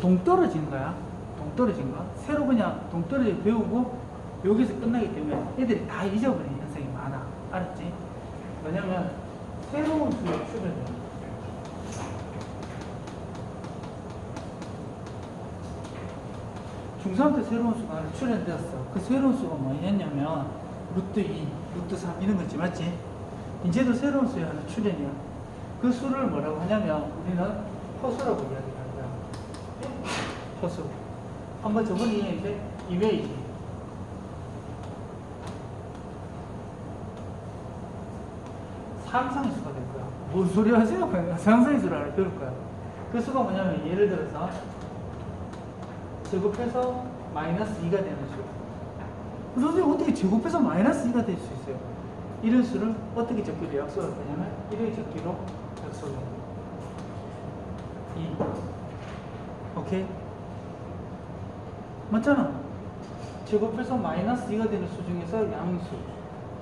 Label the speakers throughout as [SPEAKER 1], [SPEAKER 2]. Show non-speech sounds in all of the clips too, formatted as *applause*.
[SPEAKER 1] 동떨어진 거야. 동떨어진 거. 새로 그냥 동떨어져 배우고 여기서 끝나기 때문에 애들이 다 잊어버리는 현상이 많아. 알았지? 왜냐면 새로운 수에 출연해. 중3 때 새로운 수가 출연되었어. 그 새로운 수가 뭐였냐면 루트 2, 루트 3 이런 거지 맞지? 이제도 새로운 수에 하나 출연이야. 그 수를 뭐라고 하냐면 우리는 허수라고 이야기하 허수. 한번 저번에 이메이지. 상상의 수가 될 거야. 뭔 소리 하세요? *laughs* 상상의 수를 배울 거야. 그 수가 뭐냐면 예를 들어서 제곱해서 마이너스 2가 되는 수. 선생님 어떻게 제곱해서 마이너스 2가 될 수 있어요? 이런 수를 어떻게 적기로 약속할 거냐면 이렇게 적기로 약속해. 2. 오케이? 맞잖아. 제곱해서 마이너스 2가 되는 수 중에서 양수.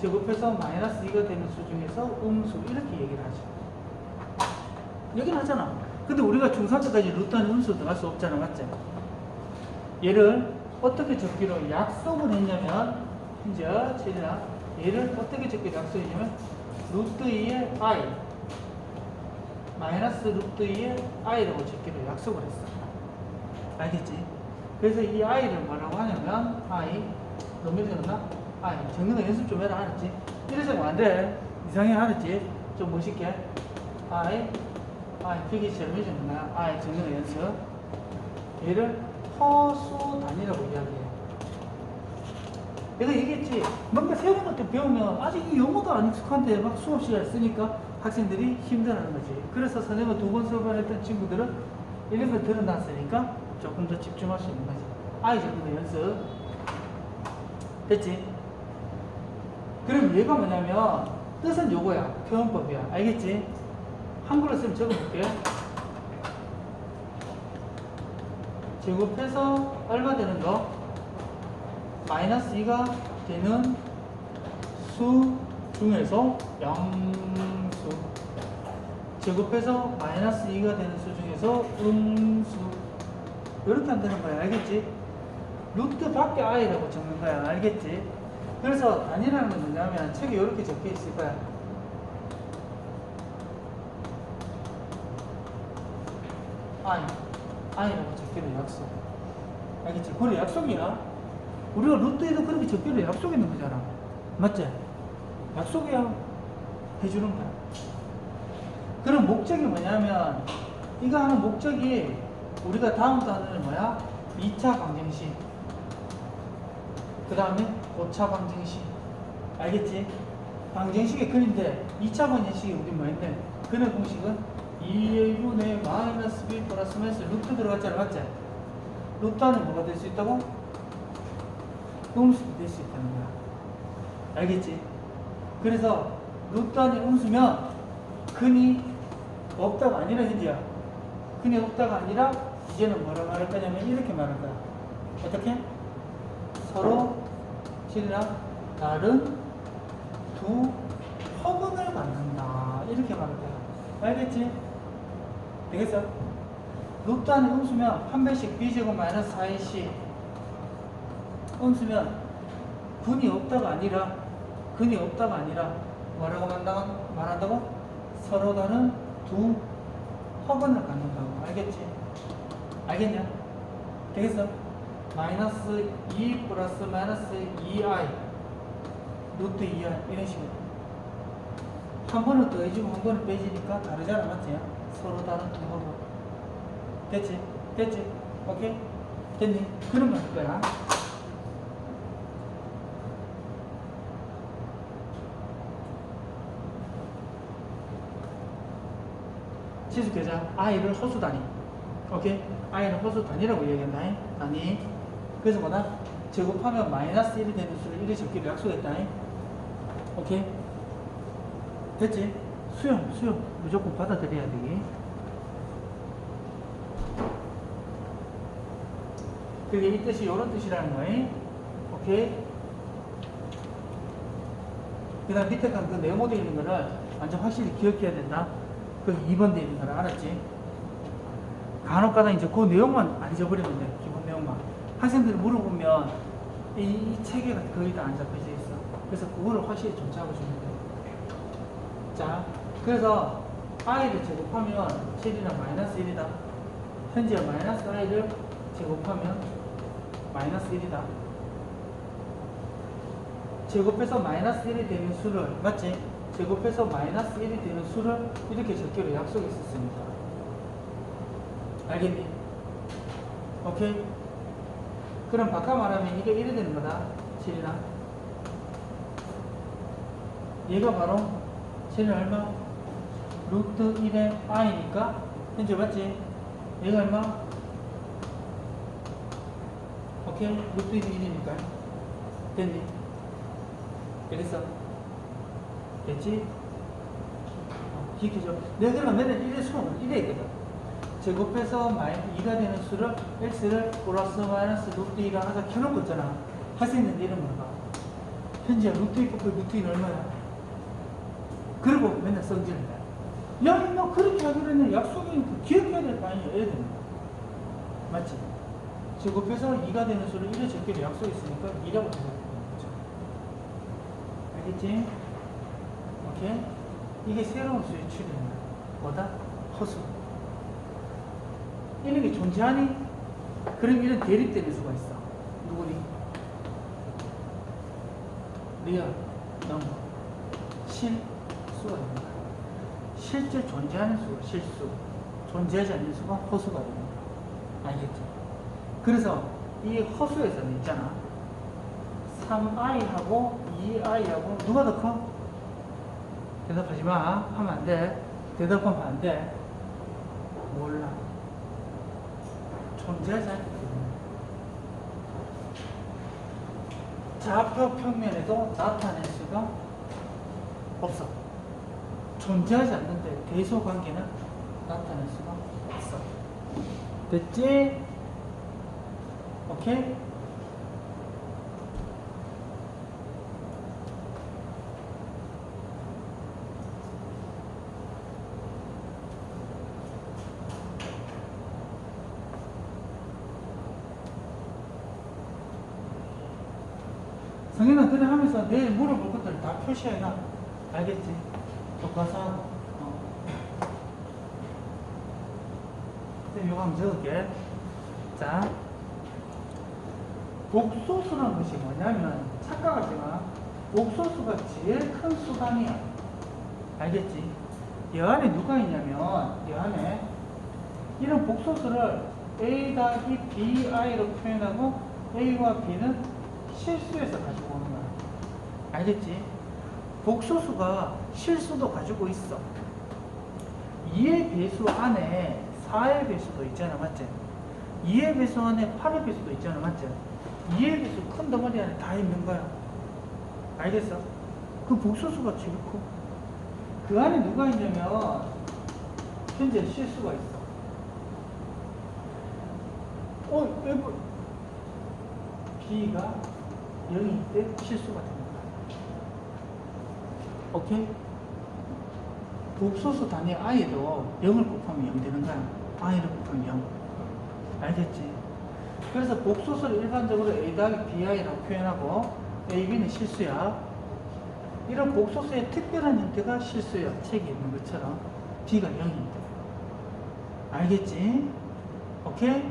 [SPEAKER 1] 제곱해서 마이너스 2가 되는 수 중에서 음수. 이렇게 얘기를 하죠. 얘기를 하잖아. 근데 우리가 중3 때까지 루트는 음수 들어갈 수 없잖아. 맞지? 얘를 어떻게 적기로 약속을 했냐면 이제 제가 얘를 어떻게 적기로 약속했냐면 루트 2의 i 마이너스 루트 2의 i라고 적기로 약속을 했어 알겠지? 그래서 이 i를 뭐라고 하냐면 i 적었나? i 적는 거 연습 좀 해라 알았지? 이래 적으면 안돼 이상해 알았지? 좀 멋있게 i i 해주는 거야 i 거 연습 얘를 허수 단위라고 이야기해요. 내가 얘기했지. 뭔가 새로운 것들 배우면 아직 이 영어도 안 익숙한데 막 수업 시간에 쓰니까 학생들이 힘들어하는 거지. 그래서 선생님은 두 번 수업을 했던 친구들은 이런 걸 들어놨으니까 조금 더 집중할 수 있는 거지. 아이 정도 연습. 됐지? 그럼 얘가 뭐냐면 뜻은 요거야. 표현법이야. 알겠지? 한글로 쓰면 적어볼게. 제곱해서 얼마 되는 거? 마이너스 2가 되는 수 중에서 양수 제곱해서 마이너스 2가 되는 수 중에서 음수 이렇게 한다는 거야 알겠지? 루트 밖에 i라고 적는 거야 알겠지? 그래서 단위라는 건 뭐냐면 책에 이렇게 적혀 있을 거야 i i라고 적기로 약속. 알겠지? 그래 약속이야. 우리가 루트에도 그렇게 적기로 약속했는 거잖아. 맞지? 약속이야. 해주는 거야. 그럼 목적이 뭐냐면 이거 하는 목적이 우리가 다음 단어는 뭐야? 2차 방정식. 그 다음에 5차 방정식. 알겠지? 방정식의 근인데 2차 방정식이 우리 뭐였네? 근의 공식은 2분의 마이너스 b 플러스 마이너스 루트 들어갔잖아 맞지? 루트 안에 뭐가 될 수 있다고? 음수도 될 수 있다는 거야 알겠지? 그래서 루트 안에 음수면 근이 없다가 아니라 현재야 근이 없다가 아니라 이제는 뭐라 말할 거냐면 이렇게 말할 거야 어떻게? 서로 질량 다른 두 허근을 갖는다 이렇게 말할 거야 알겠지? 되겠어? 루트 안에 음수면 한 배씩 b제곱 마이너스 4ac 음수면 근이 없다가 아니라 근이 없다가 아니라 뭐라고? 말한다고? 서로 다른 두 허근을 갖는다고 알겠지? 알겠냐? 되겠어? 마이너스 2 플러스 마이너스 2i 루트 2i 이런 식으로 한 번은 더해지고 한 번은 빼지니까 다르잖아 맞지? 서로 다른 두 허근 됐지? 됐지? 오케이? 됐니? 거할 거야 지수계자 i를 호수 단위 오케이? i는 호수 단위라고 얘기한다 단위 그래서 뭐다? 제곱하면 마이너스 1이 되는 수를 1이 적기로 약속했다 오케이? 됐지? 수영 수영 무조건 받아들여야 되기 그게 이 뜻이 이런 뜻이라는 거예요 오케이? 그 다음 밑에 간 그 네모되어 있는 거를 완전 확실히 기억해야 된다 그 2번 되어 있는 거를 알았지? 간혹가다 이제 그 내용만 안 잊어버리면 돼. 기본 내용만. 학생들이 물어보면 이, 이 체계가 거의 다 안 잡혀져 있어. 그래서 그거를 확실히 좀 잡아주면 돼. 자, 그래서 i를 제곱하면 7이랑 마이너스 1이다. 현재 마이너스 i를 제곱하면 마이너스 1이다. 제곱해서 마이너스 1이 되는 수를, 맞지? 제곱해서 마이너스 1이 되는 수를 이렇게 적기로 약속했었으니까. 알겠니? 오케이? 그럼 바꿔 말하면 이게 1이 되는 거다. 7이나. 얘가 바로 7은 얼마? 루트 1의 i니까 현재 맞지? 얘가 얼마? 오케이? 루트 1이 1이니까 됐니? 되겠어? 됐지? 어, 기억해줘 내가 그러면 맨날 1의 수는 1에 있거든 제곱해서 마이 2가 되는 수를 x를 플러스 마이너스 루트 2가 하자 켜놓고 있잖아 학생들 이름 물어봐 현재 루트 2 곱하기 루트 2는 얼마야? 그리고 맨날 성질을 내. 야, 너 그렇게 하기로 했네. 약속이니까 기억해야 될 거 아니야. 애들. 맞지? 제곱해서 2가 되는 수를 1에 적기로 약속했으니까 2라고 생각하는 거죠. 알겠지? 오케이? 이게 새로운 수의 출현이야. 뭐다? 허수. 이런 게 존재하니? 그럼 이런 대립되는 수가 있어. 누구니? 리얼, 넘버, 실수가 됩니다. 실제 존재하는 수가 실수, 존재하지 않는 수가 허수가 됩니다. 알겠죠? 그래서 이 허수에서는 있잖아. 3i하고 2i하고 누가 더 커? 대답하지 마. 하면 안 돼. 대답하면 안 돼. 몰라. 존재하지. 좌표 평면에도 나타낼 수가 없어. 존재하지 않는데 대소 관계는 나타낼 수가 없어. 됐지? 오케이? 성현아 그래 하면서 내일 물어볼 것들 다 표시해놔 알겠지? 똑같이 하고 어. 선생님 이거 한번 적을게 자 복소수라는 것이 뭐냐면 착각하지 마 복소수가 제일 큰 수단이야 알겠지? 이 안에 누가 있냐면 이 안에 이런 복소수를 a 더하기 bi로 표현하고 a와 b는 실수해서 가지고 오는 거야. 알겠지? 복소수가 실수도 가지고 있어. 2의 배수 안에 4의 배수도 있잖아, 맞지? 2의 배수 안에 8의 배수도 있잖아, 맞지? 2의 배수 큰 덩어리 안에 다 있는 거야. 알겠어? 그 복소수가 제일 커. 그 안에 누가 있냐면, 현재 실수가 있어. 어, 왜, 뭐, B가 0일 때 실수가 됩니다. 오케이? 복소수 단위 i도 0을 곱하면 0 되는 거야. i를 곱하면 0. 알겠지? 그래서 복소수를 일반적으로 a 더하기 bi라고 표현하고 a, b는 실수야. 이런 복소수의 특별한 형태가 실수야. 책에 있는 것처럼 b가 0입니다. 알겠지? 오케이?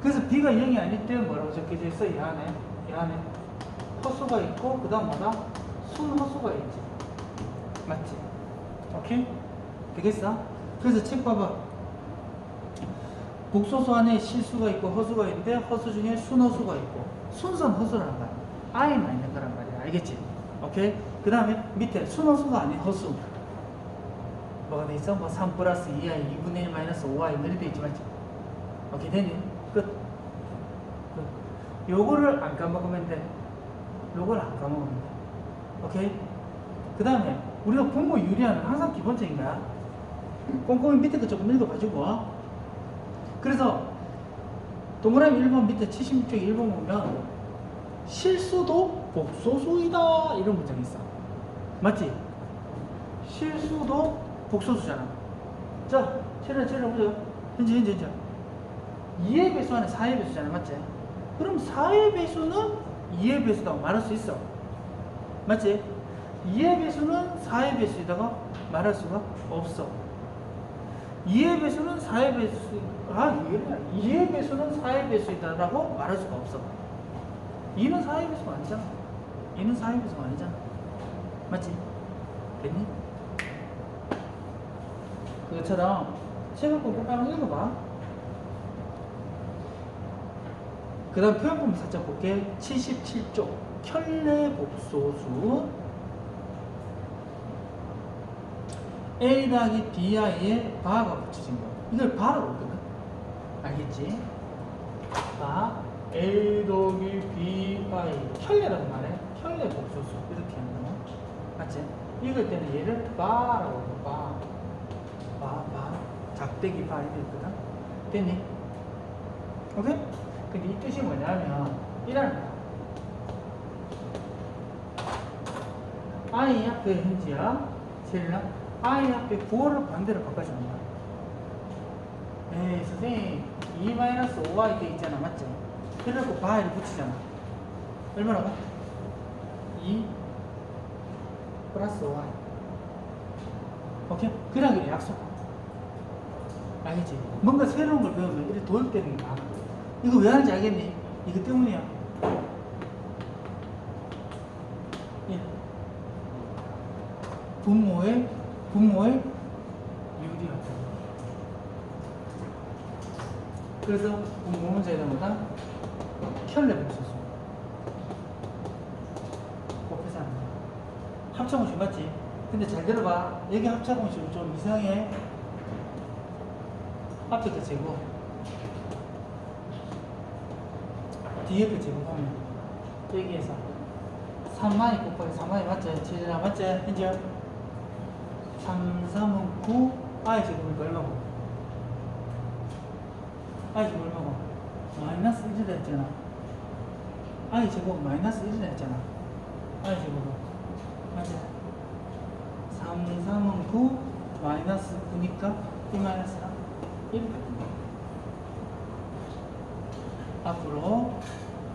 [SPEAKER 1] 그래서 b가 0이 아닐 때 뭐라고 적혀져 있어? 이 안에. 이 안에. 허수가 있고, 그 다음 뭐다? 순허수가 있지. 맞지? 오케이? 되겠어? 그래서 책 봐봐. 복소수 안에 실수가 있고 허수가 있는데 허수 중에 순허수가 있고 순선 허수라는 거야. 아이만 있는 거란 말이야. 알겠지? 오케이? 그 다음에 밑에 순허수가 아닌 허수. 뭐가 돼 있어? 뭐3 플러스 2i, 2분의 1 마이너스 5i 뭐 이렇게 돼 있지 맞지? 오케이? 끝. 끝. 요거를 안 까먹으면 돼. 요걸 안 까먹으면 돼. 오케이? 그 다음에 우리가 분모 유리하는 항상 기본적인 거야. 꼼꼼히 밑에 거 조금 읽어봐주고. 그래서 동그라미 1번 밑에 76쪽 1번 보면 실수도 복소수이다 이런 문장이 있어. 맞지? 실수도 복소수잖아. 자, 체를 체를 보자. 현재 현재 현재 2의 배수 안에 4의 배수잖아 맞지? 그럼 4의 배수는 2의 배수라고 말할 수 있어 맞지? 2의 배수는 4의 배수에다가 말할 수가 없어. 2의 배수는 4의 배수 아 이게 2의 배수는 4의 배수이다라고 말할 수가 없어. 2는 4의 배수가 아니잖아. 2는 4의 배수가 아니잖아. 맞지? 됐니? 그것처럼 책을 꼭 한번 읽어봐. 그 다음 표현법 살짝 볼게. 77쪽. 켤레 복소수 A 더하기 BI에 바가 붙여진 거 이걸 바라고 했거든 알겠지? 바 A 더하기 BI 켤레라고 말해 켤레 복소수 이렇게 하는 거 맞지? 읽을 때는 얘를 바라고 해 바. 바, 바. 작대기 바 이렇게 있거든 됐니? 오케이? 근데 이 뜻이 뭐냐면 이라는 거야 I 앞에 현지야 세리나 I 앞에 구호를 반대로 바꿔주는 거야 에이 선생님 2-5y 돼 있잖아 맞지? 그래갖고 바를 붙이잖아 얼마나 가? 2 플러스 5y 오케이? 그러기로 약속 알겠지? 뭔가 새로운 걸 배우면 이렇게 도입되는 게 많아 이거 왜 하는지 알겠니? 이거 때문이야 예. 분모의 분모의 유리하다. 그래서 분모 문제는 뭐다? 켤레 복수수. 곱해서 하는 거야. 합성공식 맞지? 근데 잘 들어봐. 여기 합성공식 좀 이상해. 앞에 거 제곱. 뒤에 거 제곱하면 여기에서 3만이 곱하기 3만이 맞지? 지진아 맞지? 현지야? 3, 3은 9, i 제곱이니까 얼마고? i 제곱 얼마고? 마이너스 1이라 했잖아. i 제곱 마이너스 1이라 했잖아. i 제곱은. 맞지? 3, 3은 9, 마이너스 9니까 1 마이너스 3. 이렇게 됩니다. 앞으로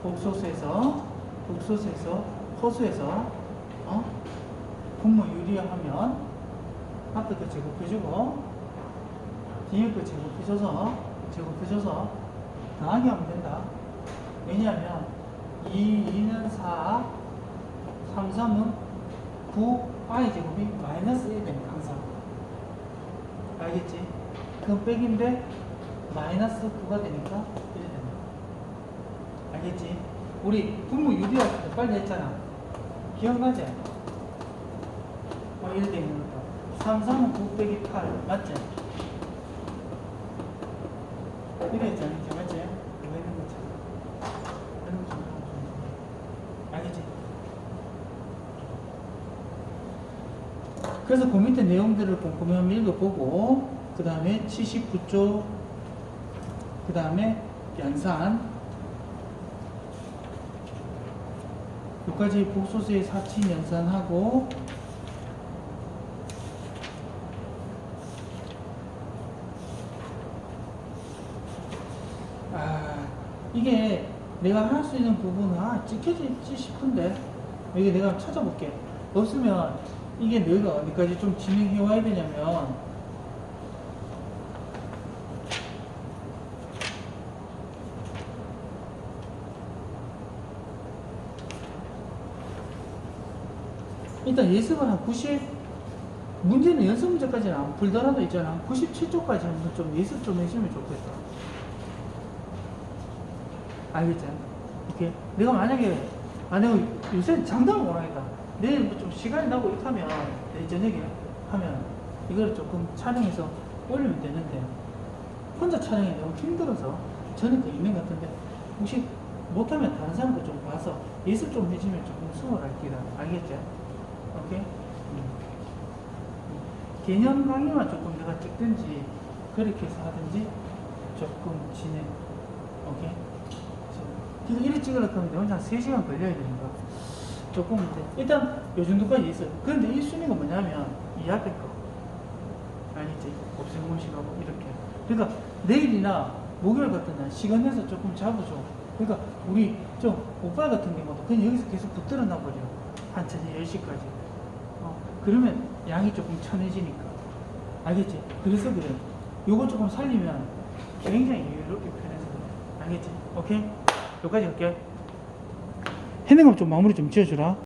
[SPEAKER 1] 복소수에서 복소수에서 호수에서 어? 분모 유리하면 거 제곱해주고 뒤에 거 제곱해줘서 제곱해줘서 더하기 하면 된다. 왜냐하면 2, 2는 4, 3, 3은 9, i 제곱이 마이너스 1 되니까 항상. 알겠지? 그럼 백인데 마이너스 9가 되니까 1이 된다. 알겠지? 우리 분모 유리할 때 빨리 했잖아. 기억나지? 어, 이렇게 있는 것도. 3, 3은 9 빼기 8. 맞지? 이래 했잖아. 이렇게 맞지? 이거 있는 거지. 이런 거. 알겠지? 그래서 그 밑에 내용들을 꼼꼼히 한번 읽어보고, 그 다음에 79조, 그 다음에 연산, 여기까지 복소수의 사치 연산하고 이게 내가 할 수 있는 부분은 아 찍혀지지 싶은데 이게 내가 찾아볼게 없으면 이게 내가 어디까지 좀 진행해 와야 되냐면 일단 예습은 한 90, 문제는 연습 문제까지는 안 풀더라도 있잖아. 97쪽까지는 좀 예습 좀 해주면 좋겠다. 알겠지? 이렇게. 내가 만약에, 아, 내가 요새 장담을 못 하겠다. 내일 뭐 좀 시간이 나고 이렇게 하면, 내일 저녁에 하면, 이걸 조금 촬영해서 올리면 되는데, 혼자 촬영이 너무 힘들어서, 저는 그것 같은데, 혹시 못하면 다른 사람도 좀 봐서 예습 좀 해주면 조금 수월할 기다. 알겠지? 오케이? 음. 개념 강의만 조금 내가 찍든지 그렇게 해서 하든지 조금 진행 오케이? 이래 찍으려고 하면 내 혼자 3시간 걸려야 되는 거 조금 이제 일단 요 정도까지 있어요 그런데 1순위가 뭐냐면 이 앞에 거 알겠지? 곱셈 공식하고 이렇게 그러니까 내일이나 목요일 같은 날 시간 내서 조금 잡아줘. 그러니까 우리 좀 오빠 같은 경우도 그냥 여기서 계속 붙들어 놔버려. 한 저녁 10시까지. 어, 그러면 양이 조금 천해지니까. 알겠지? 그래서 그래. 요거 조금 살리면 굉장히 여유롭게 편해서 그래. 알겠지? 오케이? 여기까지 할게. 핸드감 좀 마무리 좀 지어주라.